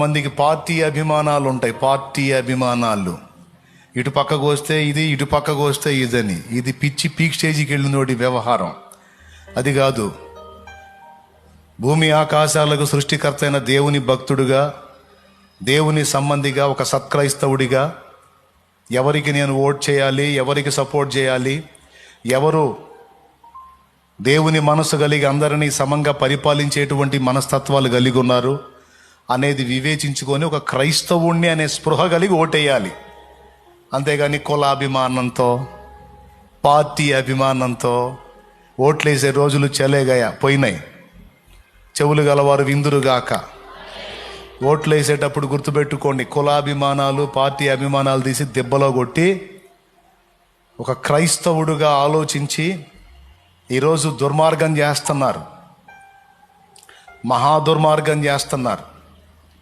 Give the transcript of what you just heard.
మందికి పార్టీ అభిమానాలు ఉంటాయి పార్టీ అభిమానాలు. ఇటు పక్కకు వస్తే ఇది ఇటు పక్కకు వస్తే ఇదని. ఇది పిచ్చి పీక్ స్టేజ్కి వెళ్ళినోడి వ్యవహారం. అది కాదు. భూమి ఆకాశాలకు సృష్టికర్త అయిన దేవుని భక్తుడుగా దేవుని సంబంధిగా ఒక సత్క్రైస్తవుడిగా ఎవరికి నేను ఓట్ చేయాలి ఎవరికి సపోర్ట్ చేయాలి ఎవరు దేవుని మనసు కలిగి అందరినీ సమంగా పరిపాలించేటువంటి మనస్తత్వాలు కలిగి ఉన్నారు. అనేది వివేచించుకొని ఒక క్రైస్తవుణ్ణి అనే స్పృహ కలిగి ఓటేయాలి. అంతేగాని కులాభిమానంతో పార్టీ అభిమానంతో ఓట్లేసే రోజులు చెలేగాయ పోయినాయి. చెవులు గలవారు విందురుగాక ఓట్లు వేసేటప్పుడు గుర్తుపెట్టుకోండి కులాభిమానాలు పార్టీ అభిమానాలు తీసి దెబ్బలో కొట్టి ఒక క్రైస్తవుడుగా ఆలోచించి ఈరోజు దుర్మార్గం చేస్తున్నారు. మహా దుర్మార్గం చేస్తున్నారు.